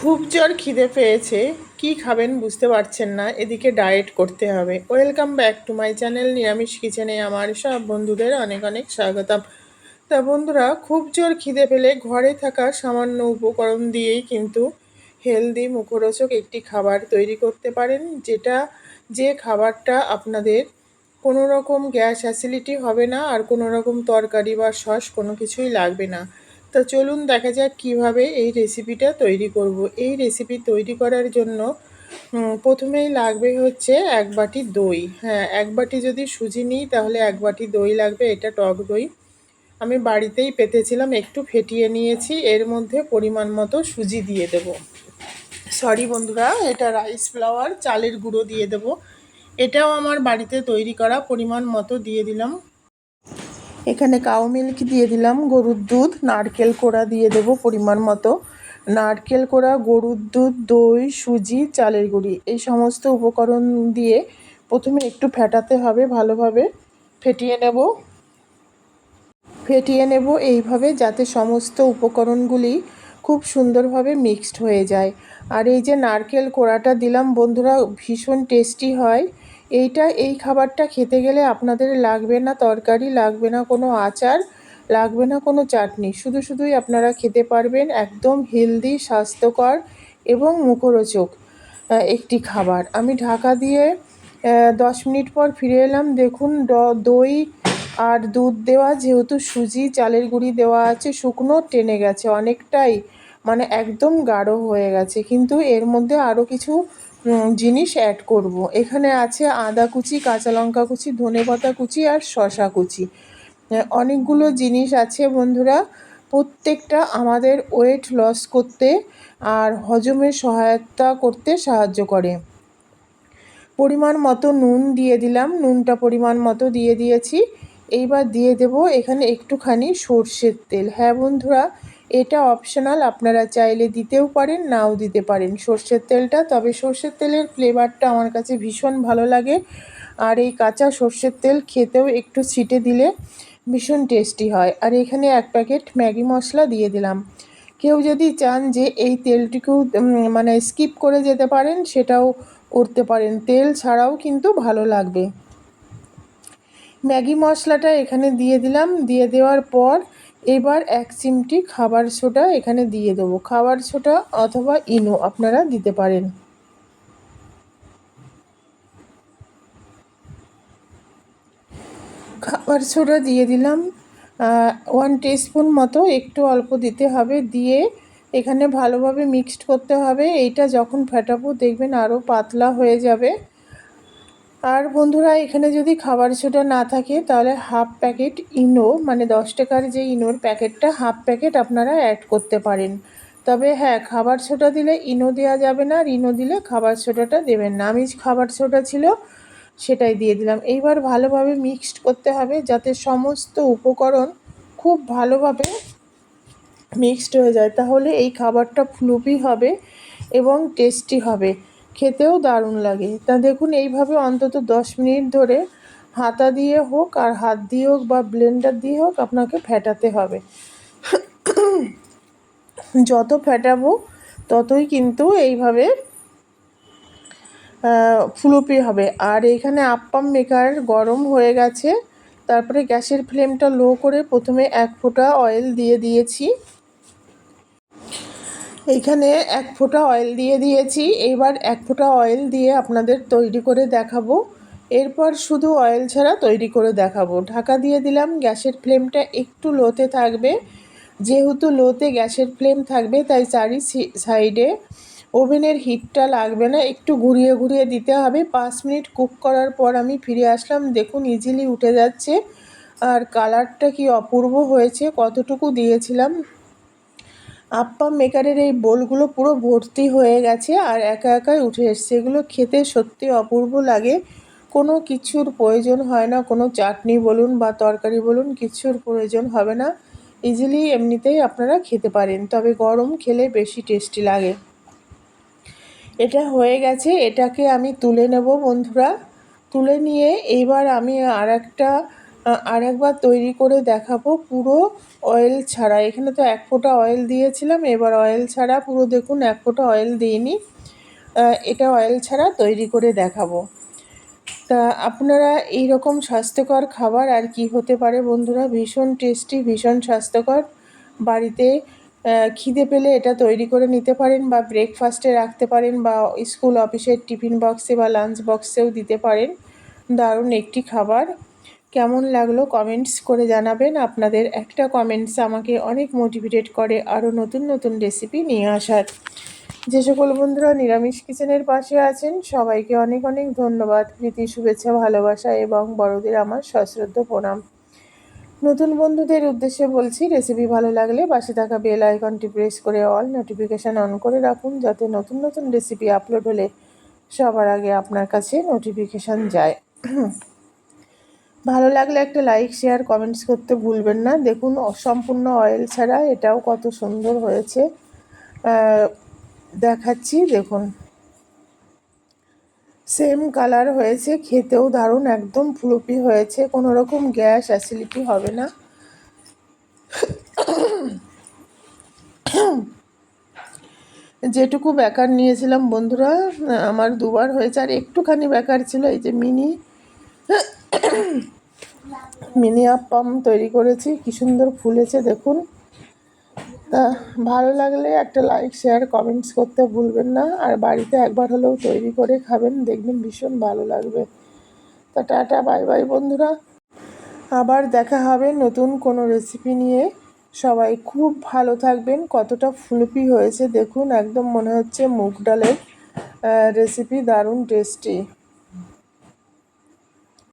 খুব জোর খিদে পেয়েছে। কি খাবেন বুঝতে পারছেন না। এদিকে ডায়েট করতে হবে। Welcome back to my channel নিরামিষ কিচেনে আমার সব বন্ধুদের অনেক অনেক স্বাগতম। তা বন্ধুরা, খুব জোর খিদে পেলে ঘরে থাকা সামান্য উপকরণ দিয়েই কিন্তু হেলদি মুখরোচক একটি খাবার তৈরি করতে পারেন, যেটা যে খাবারটা আপনাদের কোনো রকম গ্যাস অ্যাসিডিটি হবে না আর কোনো রকম তরকারি বা সস কোনো কিছুই লাগবে না। তো চলুন দেখা যাক কীভাবে এই রেসিপিটা তৈরি করব। এই রেসিপি তৈরি করার জন্য প্রথমেই লাগবে হচ্ছে এক বাটি দই। হ্যাঁ এক বাটি যদি সুজি নিই, তাহলে এক বাটি দই লাগবে, এটা টক দই। আমি বাড়িতেই পেতেছিলাম, একটু ফেটিয়ে নিয়েছি, এর মধ্যে পরিমাণ মতো সুজি দিয়ে দেব। সরি বন্ধুরা, এটা রাইস ফ্লাওয়ার চালের গুঁড়ো দিয়ে দেব। এটাও আমার বাড়িতে তৈরি করা পরিমাণ মতো দিয়ে দিলাম। এখানে কাউ মিল্ক দিয়ে দিলাম, গরুর দুধ, নারকেল কোড়া দিয়ে দেব পরিমাণ মতো। নারকেল কোড়া, গরুর দুধ, দই, সুজি, চালের গুঁড়ি, এই সমস্ত উপকরণ দিয়ে প্রথমে একটু ফেটাতে হবে ভালোভাবে। ফেটিয়ে নেব। ফেটিয়ে নেব এইভাবে যাতে সমস্ত উপকরণগুলি খুব সুন্দরভাবে মিক্সড হয়ে যায়। আর এই যে নারকেল কোড়াটা দিলাম, বন্ধুরা, ভীষণ টেস্টি হয়। এইটা, এই খাবারটা খেতে গেলে আপনাদের লাগবে না তরকারি, লাগবে না কোনো আচার, লাগবে না কোনো চাটনি। শুধু শুধুই আপনারা খেতে পারবেন একদম হেলদি স্বাস্থ্যকর এবং মুখরোচক একটি খাবার। আমি ঢাকা দিয়ে দশ মিনিট পর ফিরে এলাম। দেখুন দই আর দুধ দেওয়া, যেহেতু সুজি, চালের গুঁড়ি দেওয়া আছে, শুকনো টেনে গেছে। অনেকটাই মানে একদম গাঢ় হয়ে গেছে। কিন্তু এর মধ্যে আরও কিছু জিনিস অ্যাড করব। এখানে আছে আদা কুচি, কাঁচা লঙ্কা কুচি ধনেপাতা কুচি আর শশা কুচি। অনেকগুলো জিনিস আছে বন্ধুরা। প্রত্যেকটা আমাদের ওয়েট লস করতে আর হজমের সহায়তা করতে সাহায্য করে। পরিমাণ মতো নুন দিয়ে দিলাম। নুনটা পরিমাণ মতো দিয়ে দিয়েছি। এইবার দিয়ে দেব এখানে একটুখানি সর্ষের তেল। হ্যাঁ বন্ধুরা এটা অপশনাল আপনারা চাইলে দিতেও পারেন, নাও দিতে পারেন। সর্ষের তেলটা, তবে সর্ষের তেলের ফ্লেভারটা আমার কাছে ভীষণ ভালো লাগে। আর এই কাঁচা সর্ষের তেল খেতেও একটু ছিটে দিলে ভীষণ টেস্টি হয়। আর এখানে এক প্যাকেট ম্যাগি মশলা দিয়ে দিলাম। কেউ যদি চান যে এই তেলটিকেও মানে স্কিপ করে যেতে পারেন, সেটাও করতে পারেন। তেল ছাড়াও কিন্তু ভালো লাগবে। ম্যাগি মশলাটা এখানে দিয়ে দিলাম। দিয়ে দেওয়ার পর এবার এক চিমটি খাবার সোডা এখানে দিয়ে দেবো। খাবার সোডা অথবা ইনো আপনারা দিতে পারেন। খাবার সোডা দিয়ে দিলাম। ওয়ান টিস্পুন মতো একটু অল্প দিতে হবে। দিয়ে এখানে ভালোভাবে মিক্সড করতে হবে। এইটা যখন ফেটাবো দেখবেন আরও পাতলা হয়ে যাবে। আর বন্ধুরা, এখানে যদি খাবার সোডা না থাকে, তাহলে হাফ প্যাকেট ইনো মানে দশ টাকার যে ইনোর প্যাকেটটা, হাফ প্যাকেট আপনারা অ্যাড করতে পারেন। তবে হ্যাঁ খাবার সোডা দিলে ইনো দেওয়া যাবে না, আর ইনো দিলে খাবার সোডাটা দেবেন না। আমি খাবার সোডা ছিল, সেটাই দিয়ে দিলাম। এইবার ভালোভাবে মিক্সড করতে হবে, যাতে সমস্ত উপকরণ খুব ভালোভাবে মিক্সড হয়ে যায়। তাহলে এই খাবারটা ফ্লুপি হবে এবং টেস্টি হবে। খেতেও দারুণ লাগে। তা দেখুন, এইভাবে অন্তত দশ মিনিট ধরে হাতা দিয়ে হোক আর হাত দিয়ে হোক বা ব্লেন্ডার দিয়ে হোক আপনাকে ফেটাতে হবে। যত ফেটাবো ততই কিন্তু এইভাবে ফুলপি হবে। আর এইখানে আপ্পাম মেকার গরম হয়ে গেছে। তারপরে গ্যাসের ফ্লেমটা লো করে প্রথমে এক ফোঁটা অয়েল দিয়ে দিয়েছি। এইখানে এক ফোঁটা অয়েল দিয়ে দিয়েছি। এইবার এক ফোঁটা অয়েল দিয়ে আপনাদের তৈরি করে দেখাবো। এরপর শুধু অয়েল ছাড়া তৈরি করে দেখাবো। ঢাকা দিয়ে দিলাম, গ্যাসের ফ্লেমটা একটু লোতে থাকবে। যেহেতু লোতে গ্যাসের ফ্লেম থাকবে, তাই চারি সাইডে ওভেনের হিটটা লাগবে না। একটু ঘুরিয়ে ঘুরিয়ে দিতে হবে। পাঁচ মিনিট কুক করার পর আমি ফিরে আসলাম। দেখুন ইজিলি উঠে যাচ্ছে। আর কালারটা কি অপূর্ব হয়েছে। কতটুকু দিয়েছিলাম? আপ্পাম মেকারের এই বোলগুলো পুরো ভর্তি হয়ে গেছে আর একা একাই উঠে এসছে। এগুলো খেতে সত্যি অপূর্ব লাগে। কোনো কিছুর প্রয়োজন হয় না। কোনো চাটনি বলুন বা তরকারি বলুন, কিছুর প্রয়োজন হবে না। ইজিলি এমনিতেই আপনারা খেতে পারেন। তবে গরম খেলে বেশি টেস্টি লাগে। এটা হয়ে গেছে। এটাকে আমি তুলে নেব বন্ধুরা। তুলে নিয়ে এইবার আমি আর একটা আর একবার তৈরি করে দেখাবো পুরো অয়েল ছাড়া। এখানে তো এক ফোঁটা অয়েল দিয়েছিলাম, এবার অয়েল ছাড়া পুরো দেখুন এক ফোঁটা অয়েল দিইনি। এটা অয়েল ছাড়া তৈরি করে দেখাবো। তা আপনারা এই রকম স্বাস্থ্যকর খাবার আর কি হতে পারে বন্ধুরা? ভীষণ টেস্টি, ভীষণ স্বাস্থ্যকর। বাড়িতে খিদে পেলে এটা তৈরি করে নিতে পারেন বা ব্রেকফাস্টে রাখতে পারেন বা স্কুল অফিসের টিফিন বক্সে বা লাঞ্চ বক্সেও দিতে পারেন। দারুণ একটি খাবার। কেমন লাগল কমেন্টস করে জানাবেন। আপনাদের একটা কমেন্টস আমাকে অনেক মোটিভেটেড করে আরও নতুন নতুন রেসিপি নিয়ে আসার। যে সকল বন্ধুরা নিরামিষ কিচেনের পাশে আছেন, সবাইকে অনেক অনেক ধন্যবাদ। প্রীতি, শুভেচ্ছা, ভালোবাসা এবং বড়দের আমার সশ্রদ্ধ প্রণাম। নতুন বন্ধুদের উদ্দেশ্যে বলছি রেসিপি ভালো লাগলে পাশে থাকা বেল আইকনটি প্রেস করে অল নোটিফিকেশান অন করে রাখুন, যাতে নতুন নতুন রেসিপি আপলোড হলে সবার আগে আপনার কাছে নোটিফিকেশান যায়। ভালো লাগলে একটা লাইক শেয়ার কমেন্টস করতে ভুলবেন না। দেখুন সম্পূর্ণ অয়েল ছাড়া এটাও কত সুন্দর হয়েছে। দেখাচ্ছি, দেখুন। সেম কালার হয়েছে, খেতেও দারুণ, একদম ফুলপি হয়েছে কোনো রকম গ্যাস অ্যাসিডিটি হবে না। যেটুকু বেকার নিয়েছিলাম বন্ধুরা, আমার দুবার হয়েছে, আর একটুখানি বেকার ছিল, এই যে মিনি মিনি আপ্পাম তৈরি করেছি, কি সুন্দর ফুলেছে দেখুন। তা ভালো লাগলে একটা লাইক শেয়ার কমেন্টস করতে ভুলবেন না, আর বাড়িতে একবার হলেও তৈরি করে খাবেন, দেখবেন ভীষণ ভালো লাগবে। তা টাটা বাই বাই বন্ধুরা। আবার দেখা হবে নতুন কোনো রেসিপি নিয়ে। সবাই খুব ভালো থাকবেন, কতটা ফুলপি হয়েছে দেখুন, একদম মনে হচ্ছে মুগ ডালের রেসিপি দারুণ টেস্টি